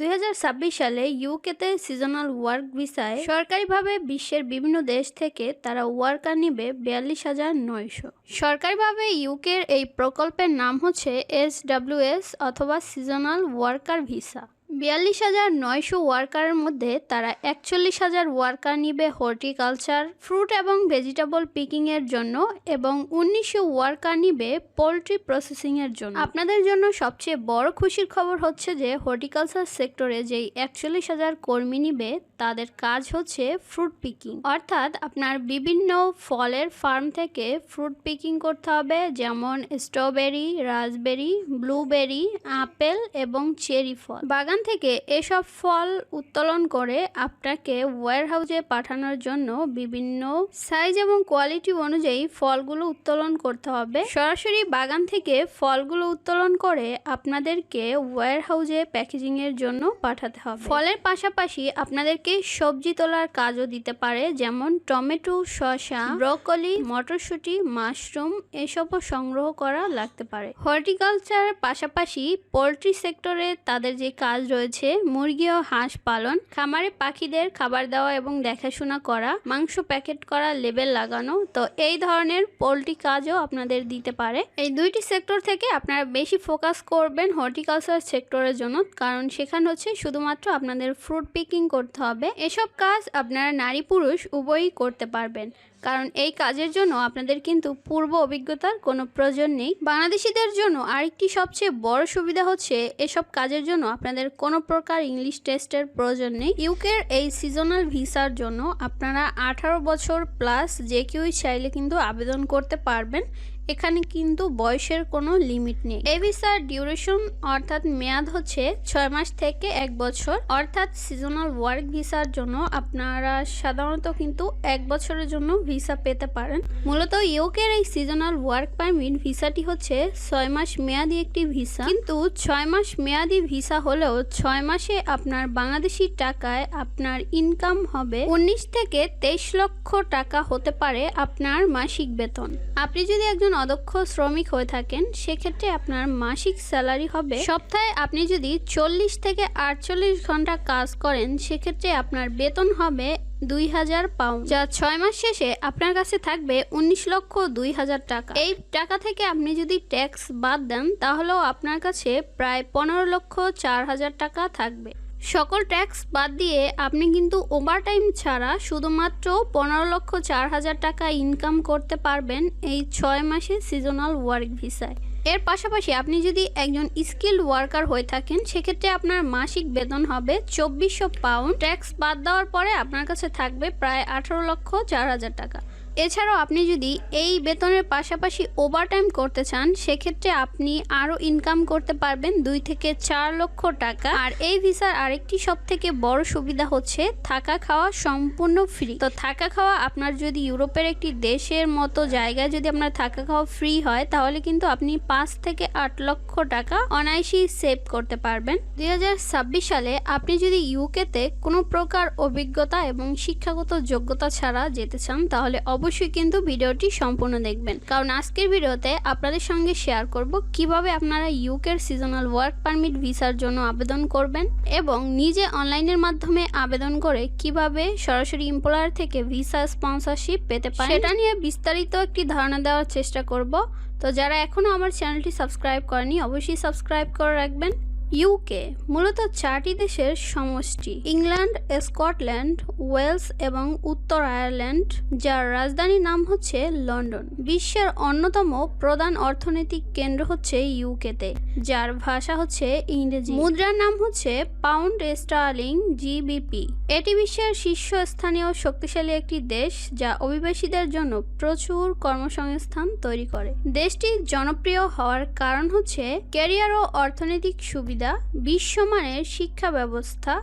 দুই হাজার ছাব্বিশ সালে ইউকেতে সিজনাল ওয়ার্ক ভিসায় সরকারিভাবে বিশ্বের বিভিন্ন দেশ থেকে তারা ওয়ার্কার নিবে বিয়াল্লিশ হাজার নয়শো। সরকারিভাবে ইউকের এই প্রকল্পের নাম হচ্ছে এস অথবা সিজনাল ওয়ার্কার ভিসা। বিয়াল্লিশ হাজার নয়শো ওয়ার্কারের মধ্যে তারা একচল্লিশ হাজার ওয়ার্কার নিবে হর্টিকালচার, ফ্রুট এবং ভেজিটেবল পিকিংয়ের জন্য এবং উনিশশো ওয়ার্কার নিবে পোলট্রি প্রসেসিংয়ের জন্য। আপনাদের জন্য সবচেয়ে বড় খুশির খবর হচ্ছে যে হর্টিকালচার সেক্টরে যেই একচল্লিশ হাজার কর্মী নিবে, তাদের কাজ হচ্ছে ফ্রুট পিকিং। অর্থাৎ আপনার বিভিন্ন ফলের ফার্ম থেকে ফ্রুট পিকিং করতে হবে, যেমন স্ট্রবেরি, রাসবেরি, ব্লুবেরি, আপেল এবং চেরি ফল। বাগান থেকে এসব ফল উত্তোলন করে আপনাকে ওয়্যার হাউসে পাঠানোর জন্য বিভিন্ন সাইজ এবং কোয়ালিটি অনুযায়ী ফলগুলো উত্তোলন করতে হবে। সরাসরি বাগান থেকে ফলগুলো উত্তোলন করে আপনাদেরকে ওয়্যার হাউসে প্যাকেজিং এর জন্য পাঠাতে হবে। ফলের পাশাপাশি আপনাদেরকে সবজি তোলার কাজও দিতে পারে, যেমন টমেটো, শসা, ব্রকলি, মটরশুঁটি, মাশরুম এসবও সংগ্রহ করা লাগতে পারে। হর্টিকালচার পাশাপাশি পোলট্রি সেক্টরে তাদের যে কাজ রয়েছে মুরগি ও হাঁস পালন, খামারে পাখিদের খাবার দেওয়া এবং দেখাশোনা করা, মাংস প্যাকেট করা, লেবেল লাগানো, তো এই ধরনের পোলট্রি কাজও আপনাদের দিতে পারে। এই দুইটি সেক্টর থেকে আপনারা বেশি ফোকাস করবেন হর্টিকালচার সেক্টরের জন্য, কারণ সেখানে হচ্ছে শুধুমাত্র আপনাদের ফ্রুট পিকিং করতে হবে। এসব কাজ আপনারা নারী পুরুষ উভয়ই করতে পারবেন। কারণ এই কাজের জন্য আপনাদের কিন্তু পূর্ব অভিজ্ঞতার কোনো প্রয়োজন নেই। বাংলাদেশিদের জন্য আরেকটি সবচেয়ে বড় সুবিধা হচ্ছে এসব কাজের জন্য আপনাদের কোনো প্রকার ইংলিশ টেস্টের প্রয়োজন নেই। ইউকের এই সিজনাল ভিসার জন্য আপনারা আঠারো বছর প্লাস যে কেউই চাইলে কিন্তু আবেদন করতে পারবেন এখানে কিন্তু বয়সের কোনো লিমিট নেই। এই ভিসার ডিউরেশন অর্থাৎ মেয়াদ হচ্ছে ছয় মাস থেকে এক বছর। অর্থাৎ সিজনাল ওয়ার্ক ভিসার জন্য আপনারা সাধারণত কিন্তু এক বছরের জন্য ভিসা পেতে পারেন। মূলত ইউকের এই সিজনাল ওয়ার্ক পারমিট ভিসাটি হচ্ছে ছয় মাস মেয়াদি একটি ভিসা কিন্তু ছয় মাস মেয়াদি ভিসা হলেও ছয় মাসে আপনার বাংলাদেশি টাকায় আপনার ইনকাম হবে উনিশ থেকে তেইশ লক্ষ টাকা হতে পারে আপনার মাসিক বেতন। আপনি যদি একজন অদক্ষ শ্রমিক হয়ে থাকেন, সেক্ষেত্রে আপনার মাসিক স্যালারি হবে সপ্তাহে আপনি যদি চল্লিশ থেকে আটচল্লিশ ঘণ্টা কাজ করেন, সেক্ষেত্রে আপনার বেতন হবে দুই হাজার পাউন্ড, যা ছয় মাস শেষে আপনার কাছে থাকবে উনিশ লক্ষ দুই হাজার টাকা। এই টাকা থেকে আপনি যদি ট্যাক্স বাদ দেন, তাহলেও আপনার কাছে প্রায় পনেরো লক্ষ চার হাজার টাকা থাকবে। সকল ট্যাক্স বাদ দিয়ে আপনি কিন্তু ওভারটাইম ছাড়া শুধুমাত্র পনেরো লক্ষ চার হাজার টাকা ইনকাম করতে পারবেন এই ছয় মাসে সিজনাল ওয়ার্ক ভিসায় এর পাশাপাশি আপনি যদি একজন স্কিল্ড ওয়ার্কার হয়ে থাকেন, সেক্ষেত্রে আপনার মাসিক বেতন হবে চব্বিশশো পাউন্ড ট্যাক্স বাদ দেওয়ার পরে আপনার কাছে থাকবে প্রায় আঠারো লক্ষ চার হাজার টাকা। এছাড়াও আপনি যদি এই বেতনের পাশাপাশি ওভারটাইম করতে চান, সেক্ষেত্রে আপনি আরও ইনকাম করতে পারবেন দুই থেকে চার লক্ষ টাকা। আর এই ভিসার আরেকটি সব থেকে বড় সুবিধা হচ্ছে থাকা খাওয়া সম্পূর্ণ ফ্রি তো থাকা খাওয়া আপনার যদি ইউরোপের একটি দেশের মতো জায়গায় যদি আপনার থাকা খাওয়া ফ্রি হয়, তাহলে কিন্তু আপনি পাঁচ থেকে আট লক্ষ টাকা অনায়াসেই সেভ করতে পারবেন। দুই হাজার ছাব্বিশ সালে আপনি যদি ইউকেতে কোনো প্রকার অভিজ্ঞতা এবং শিক্ষাগত যোগ্যতা ছাড়া যেতে চান, তাহলে অবশ্যই কিন্তু ভিডিওটি সম্পূর্ণ দেখবেন। কারণ আজকের ভিডিওতে আপনাদের সঙ্গে শেয়ার করব কীভাবে আপনারা ইউকের সিজনাল ওয়ার্ক পারমিট ভিসার জন্য আবেদন করবেন এবং নিজে অনলাইনের মাধ্যমে আবেদন করে কীভাবে সরাসরি এমপ্লয়ার থেকে ভিসা স্পন্সরশিপ পেতে পারেন। সেটা নিয়ে বিস্তারিত একটি ধারণা দেওয়ার চেষ্টা করব। তো যারা এখনও আমার চ্যানেলটি সাবস্ক্রাইব করেনি অবশ্যই সাবস্ক্রাইব করে রাখবেন। ইউকে মূলত চারটি দেশের সমষ্টি। ইংল্যান্ড, স্কটল্যান্ড, ওয়েলস এবং উত্তর আয়ারল্যান্ড, যার রাজধানীর নাম হচ্ছে লন্ডন। বিশ্বের অন্যতম প্রধান অর্থনৈতিক কেন্দ্র হচ্ছে ইউকেতে যার ভাষা হচ্ছে ইংরেজি। মুদ্রার নাম হচ্ছে পাউন্ড স্টার্লিং জিবিপি এটি বিশ্বের শীর্ষস্থানীয় শক্তিশালী একটি দেশ, যা অভিবাসীদের জন্য প্রচুর কর্মসংস্থান তৈরি করে। দেশটি জনপ্রিয় হওয়ার কারণ হচ্ছে ক্যারিয়ার ও অর্থনৈতিক সুবিধা। বিশ্বমানের শিক্ষা ব্যবস্থা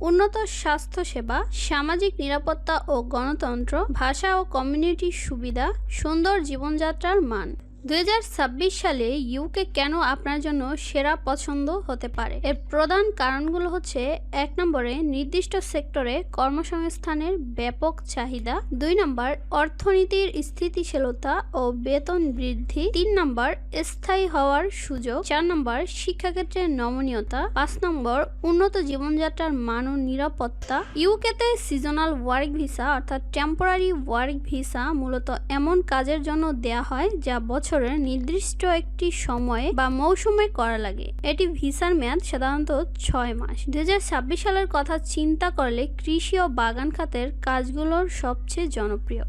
উন্নত স্বাস্থ্যসেবা, সামাজিক নিরাপত্তা ও গণতন্ত্র, ভাষা ও কমিউনিটির সুবিধা, সুন্দর জীবনযাত্রার মান। দুই হাজার ছাব্বিশ সালে ইউকে কেন আপনার জন্য সেরা পছন্দ হতে পারে? এর প্রধান কারণগুলো হচ্ছে, এক নম্বরে নির্দিষ্ট সেক্টরে কর্মসংস্থানের ব্যাপক চাহিদা, দুই নম্বর অর্থনীতির স্থিতিশীলতা ও বেতন বৃদ্ধি, তিন নম্বর স্থায়ী হওয়ার সুযোগ, চার নম্বর শিক্ষাক্ষেত্রে নমনীয়তা, পাঁচ নম্বর উন্নত জীবনযাত্রার মান ও নিরাপত্তা ইউকেতে সিজনাল ওয়ার্ক ভিসা অর্থাৎ টেম্পোরারি ওয়ার্ক ভিসা মূলত এমন কাজের জন্য দেয়া হয় যা বছরের নির্দিষ্ট একটি সময়ে বা মৌসুমে করা লাগে। এটি ভিসার মেয়াদ সাধারণত ছয় মাস। দু হাজার ছাব্বিশ সালের কথা চিন্তা করলে কৃষি ও বাগান খাতের কাজগুলোর সবচেয়ে জনপ্রিয়।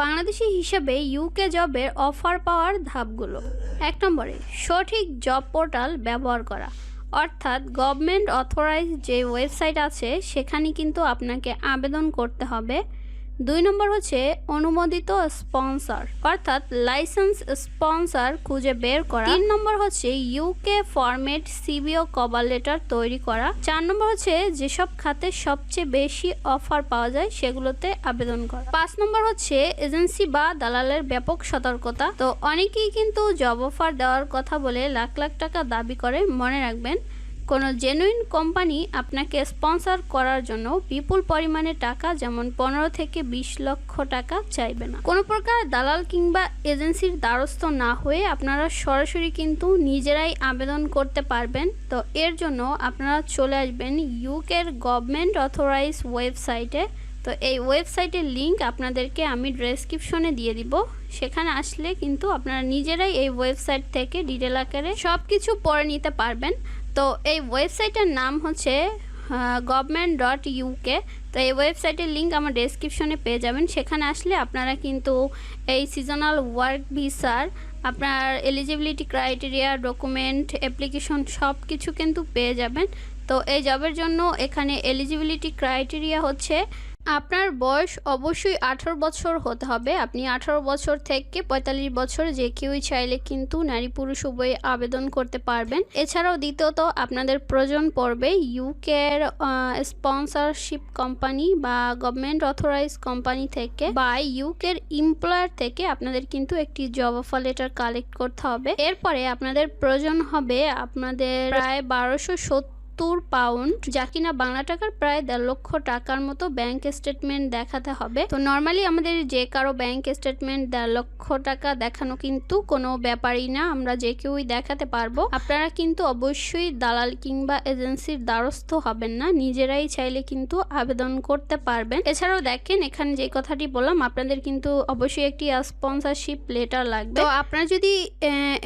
বাংলাদেশি হিসেবে ইউকে জবের অফার পাওয়ার ধাপগুলো। এক নম্বরে, সঠিক জব পোর্টাল ব্যবহার করা। অর্থাৎ গভর্নমেন্ট অথরাইজ যে ওয়েবসাইট আছে, সেখানে কিন্তু আপনাকে আবেদন করতে হবে। দুই নম্বর হচ্ছে অনুমোদিত স্পন্সর, অর্থাৎ লাইসেন্স স্পন্সর খুঁজে বের করা। তিন নম্বর হচ্ছে ইউকে ফরম্যাট সিবিও কভার লেটার তৈরি করা। চার নম্বর হচ্ছে যেসব খাতে সবচেয়ে বেশি অফার পাওয়া যায় সেগুলোতে আবেদন করা। পাঁচ নম্বর হচ্ছে এজেন্সি বা দালালের ব্যাপক সতর্কতা। তো অনেকেই কিন্তু জব অফার দেওয়ার কথা বলে লাখ লাখ টাকা দাবি করে, মনে রাখবেন। কোনো জেনুইন কোম্পানি আপনাকে স্পন্সর করার জন্য বিপুল পরিমাণে টাকা, যেমন পনেরো থেকে বিশ লক্ষ টাকা চাইবে না। কোনো প্রকার দালাল কিংবা এজেন্সির দ্বারস্থ না হয়ে আপনারা সরাসরি কিন্তু নিজেরাই আবেদন করতে পারবেন। তো এর জন্য আপনারা চলে আসবেন ইউকের গভর্নমেন্ট অথরাইজ ওয়েবসাইটে তো এই ওয়েবসাইটের লিঙ্ক আপনাদেরকে আমি ডেসক্রিপশনে দিয়ে দিব। সেখানে আসলে কিন্তু আপনারা নিজেরাই এই ওয়েবসাইট থেকে ডিটেল আকারে সব কিছু পড়ে নিতে পারবেন। তো এই ওয়েবসাইটের নাম হচ্ছে গভর্নমেন্ট ডট ইউকে তো এই ওয়েবসাইটের লিঙ্ক আমার ডেসক্রিপশনে পেয়ে যাবেন। সেখানে আসলে আপনারা কিন্তু এই সিজনাল ওয়ার্ক ভিসার আপনার এলিজিবিলিটি ক্রাইটেরিয়া ডকুমেন্ট অ্যাপ্লিকেশন সব কিছু কিন্তু পেয়ে যাবেন। তো এই জবের জন্য এখানে এলিজিবিলিটি ক্রাইটেরিয়া হচ্ছে আপনার বয়স অবশ্যই আঠারো বছর হতে হবে। আপনি আঠারো বছর থেকে পঁয়তাল্লিশ বছর যে কেউই চাইলে কিন্তু নারী পুরুষ উভয়ে আবেদন করতে পারবেন। এছাড়াও দ্বিতীয়ত, আপনাদের প্রয়োজন পড়বে ইউকের স্পন্সরশিপ কোম্পানি বা গভর্নমেন্ট অথরাইজ কোম্পানি থেকে বা ইউকের এমপ্লয়ার থেকে আপনাদের কিন্তু একটি জব অফার লেটার কালেক্ট করতে হবে। এরপরে আপনাদের প্রয়োজন হবে আপনাদের প্রায় বারোশো সত্তর সত্তর পাউন্ড, যা কিনা বাংলা টাকার প্রায় দেড় লক্ষ টাকার মতো ব্যাংক স্টেটমেন্ট দেখাতে হবে। তো নর্মালি আমাদের যে কারও ব্যাংক স্টেটমেন্ট দেড় লক্ষ টাকা দেখানো কিন্তু কোনো ব্যাপারই না, আমরা যে কেউই দেখাতে পারব। আপনারা কিন্তু অবশ্যই দালাল কিংবা এজেন্সির দ্বারস্থ হবেন না, নিজেরাই চাইলে কিন্তু আবেদন করতে পারবেন। এছাড়াও দেখেন, এখানে যে কথাটি বললাম, আপনাদের কিন্তু অবশ্যই একটি স্পন্সরশিপ লেটার লাগবে। তো আপনার যদি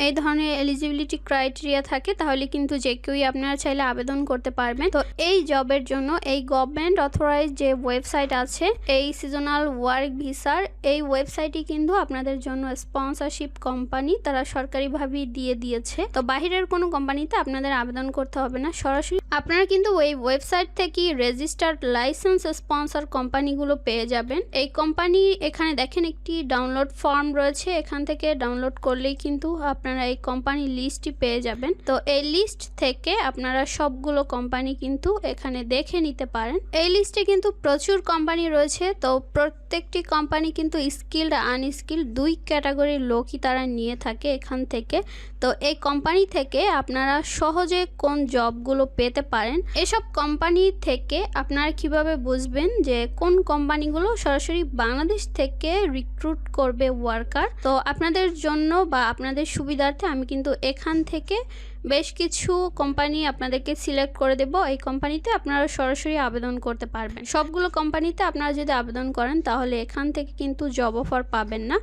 এই ধরনের এলিজিবিলিটি ক্রাইটেরিয়া থাকে, তাহলে কিন্তু যে কেউই আপনারা চাইলে আবেদন করতে পারবেন। তো এই জবের জন্য এই গভর্নমেন্ট অথরাইজ যে ওয়েবসাইট আছে, এই সিজনাল ওয়ার্ক ভিসার এই ওয়েবসাইটই কিন্তু আপনাদের জন্য স্পন্সরশিপ কোম্পানি তারা সরকারিভাবেই দিয়ে দিয়েছে। তো বাহিরের কোনো কোম্পানিতে আপনাদের আবেদন করতে হবে না। সরাসরি আপনারা কিন্তু ওই ওয়েবসাইট থেকে রেজিস্টার্ড লাইসেন্স স্পন্সর কোম্পানিগুলো পেয়ে যাবেন। এই কোম্পানি এখানে দেখেন একটি ডাউনলোড ফর্ম রয়েছে। এখান থেকে ডাউনলোড করলেই কিন্তু আপনারা এই কোম্পানি লিস্টটি পেয়ে যাবেন। তো এই লিস্ট থেকে আপনারা সবগুলো কোম্পানি কিন্তু এখানে দেখে নিতে পারেন। এই লিস্টে কিন্তু প্রচুর কোম্পানি রয়েছে, তো প্রত্যেকটি কোম্পানি কিন্তু স্কিল্ড আনস্কিল্ড দুই ক্যাটাগরির লোকই তারা নিয়ে থাকে এখান থেকে। তো এই কোম্পানি থেকে আপনারা সহজে কোন জবগুলো পেতে পারেন, এসব কোম্পানি থেকে আপনারা কীভাবে বুঝবেন যে কোন কোম্পানিগুলো সরাসরি বাংলাদেশ থেকে রিক্রুট করবে ওয়ার্কার তো আপনাদের জন্য বা আপনাদের সুবিধার্থে আমি কিন্তু এখান থেকে বেশ কিছু কোম্পানি আপনাদেরকে সিলেক্ট করে দেব। এই কোম্পানিতে আপনারা সরাসরি আবেদন করতে পারবেন। সবগুলো কোম্পানিতে আপনারা যদি আবেদন করেন, তাহলে এখান থেকে কিন্তু জব অফার পাবেন না।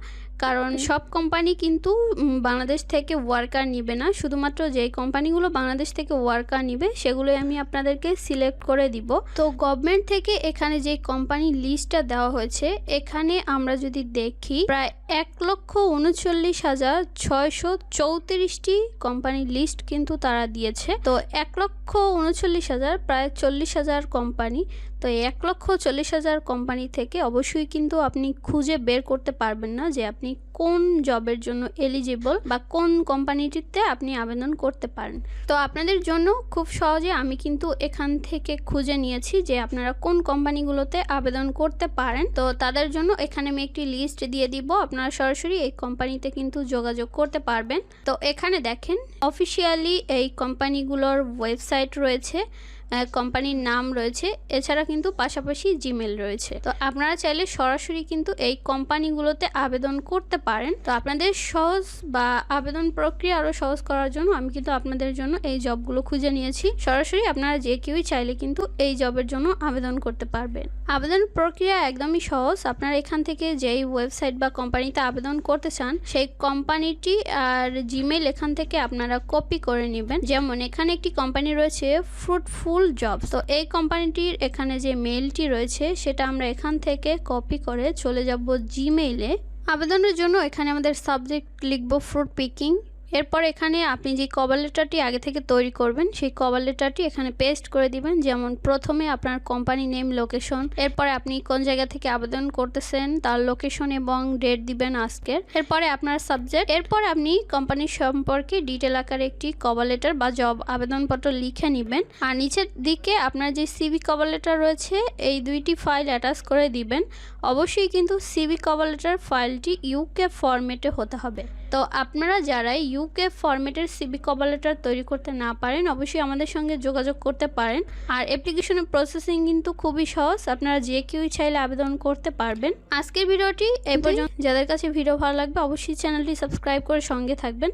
কারণ সব কোম্পানি কিন্তু বাংলাদেশ থেকে ওয়ার্কার নিবে না। শুধুমাত্র যেই কোম্পানিগুলো বাংলাদেশ থেকে ওয়ার্কার নিবে সেগুলোই আমি আপনাদেরকে সিলেক্ট করে দিব। তো গভর্নমেন্ট থেকে এখানে যে কোম্পানি লিস্টটা দেওয়া হয়েছে এখানে আমরা যদি দেখি প্রায় এক লক্ষ উনচল্লিশ হাজার ছয়শো চৌত্রিশটি কোম্পানি লিস্ট কিন্তু তারা দিয়েছে। তো এক লক্ষ উনচল্লিশ হাজার প্রায় চল্লিশ হাজার কোম্পানি তো এক লক্ষ চল্লিশ হাজার কোম্পানি থেকে অবশ্যই কিন্তু আপনি খুঁজে বের করতে পারবেন না যে আপনি কোন জবের জন্য এলিজিবল বা কোন কোম্পানিটিতে আপনি আবেদন করতে পারেন। তো আপনাদের জন্য খুব সহজে আমি কিন্তু এখান থেকে খুঁজে নিয়েছি যে আপনারা কোন কোম্পানিগুলোতে আবেদন করতে পারেন। তো তাদের জন্য এখানে আমি একটি লিস্ট দিয়ে দিব, আপনারা সরাসরি এই কোম্পানিতে কিন্তু যোগাযোগ করতে পারবেন। তো এখানে দেখেন অফিসিয়ালি এই কোম্পানিগুলোর ওয়েবসাইট রয়েছে। কোম্পানির নাম রয়েছে। এছাড়া কিন্তু পাশাপাশি জিমেল রয়েছে। তো আপনারা চাইলে সরাসরি কিন্তু এই কোম্পানিগুলোতে আবেদন করতে পারেন। তো আপনাদের সহজ বা আবেদন প্রক্রিয়া আরও সহজ করার জন্য আমি কিন্তু আপনাদের জন্য এই জবগুলো খুঁজে নিয়েছি। সরাসরি আপনারা যে কেউই চাইলে কিন্তু এই জবের জন্য আবেদন করতে পারবেন। আবেদন প্রক্রিয়া একদমই সহজ। আপনারা এখান থেকে যেই ওয়েবসাইট বা কোম্পানিতে আবেদন করতে চান, সেই কোম্পানিটি আর জিমেল এখান থেকে আপনারা কপি করে নেবেন। যেমন এখানে একটি কোম্পানি রয়েছে, ফ্রুটফুল জবস তো এই কোম্পানিটির এখানে যে মেইলটি রয়েছে, সেটা আমরা এখান থেকে কপি করে চলে যাব জিমেইলে আবেদনের জন্য এখানে আমাদের সাবজেক্ট লিখব ফ্রুট পিকিং এরপর এখানে আপনি যে কভার লেটারটি আগে থেকে তৈরি করবেন, সেই কভার লেটারটি এখানে পেস্ট করে দিবেন। যেমন প্রথমে আপনার কোম্পানি নেম লোকেশন এরপরে আপনি কোন জায়গা থেকে আবেদন করতেছেন, তার লোকেশন এবং ডেট দিবেন আজকের। এরপরে আপনার সাবজেক্ট এরপর আপনি কোম্পানির সম্পর্কে ডিটেল আকারে একটি কভার লেটার বা জব আবেদনপত্র লিখে নেবেন। আর নিচের দিকে আপনার যে সিভি কভার লেটার রয়েছে, এই দুইটি ফাইল অ্যাটাচ করে দিবেন। অবশ্যই কিন্তু সিভি কভার লেটার ফাইলটি ইউকে ফরম্যাটে হতে হবে। তো আপনারা যারা ইউকে ফরম্যাটের সিবি কভার লেটার তৈরি করতে না পারেন অবশ্যই আমাদের সঙ্গে যোগাযোগ করতে পারেন। আর অ্যাপ্লিকেশনের প্রসেসিং কিন্তু খুবই সহজ আপনারা যে কেউই চাইলে আবেদন করতে পারবেন। আজকের ভিডিওটি এই পর্যন্ত যাদের কাছে ভিডিও ভালো লাগবে অবশ্যই চ্যানেলটি সাবস্ক্রাইব করে সঙ্গে থাকবেন।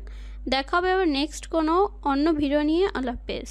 দেখা হবে আবার নেক্সট কোনো অন্য ভিডিও নিয়ে। আল্লাহ হাফেজ।